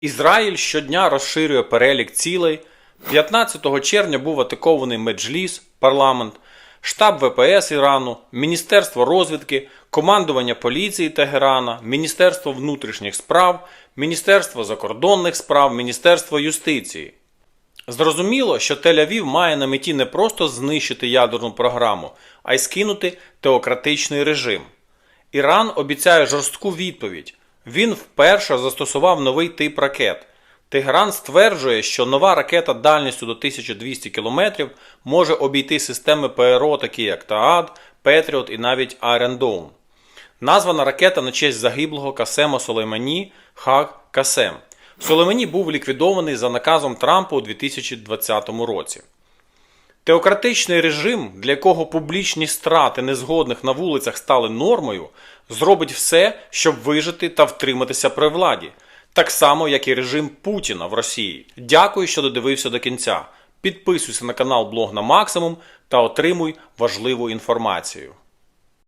Ізраїль щодня розширює перелік цілей. 15 червня був атакований Меджліс, парламент, штаб ВПС Ірану, Міністерство розвідки, командування поліції Тегерана, Міністерство внутрішніх справ, Міністерство закордонних справ, Міністерство юстиції. Зрозуміло, що Тель-Авів має на меті не просто знищити ядерну програму, а й скинути теократичний режим. Іран обіцяє жорстку відповідь. Він вперше застосував новий тип ракет. Тегеран стверджує, що нова ракета дальністю до 1200 км може обійти системи ПРО, такі як Таад, Петріот і навіть Iron Dome. Названа ракета на честь загиблого Касема Солеймані Хаг Касем. Солеймані був ліквідований за наказом Трампа у 2020 році. Теократичний режим, для якого публічні страти незгодних на вулицях стали нормою, зробить все, щоб вижити та втриматися при владі, так само, як і режим Путіна в Росії. Дякую, що додивився до кінця. Підписуйся на канал Блог на Максимум та отримуй важливу інформацію.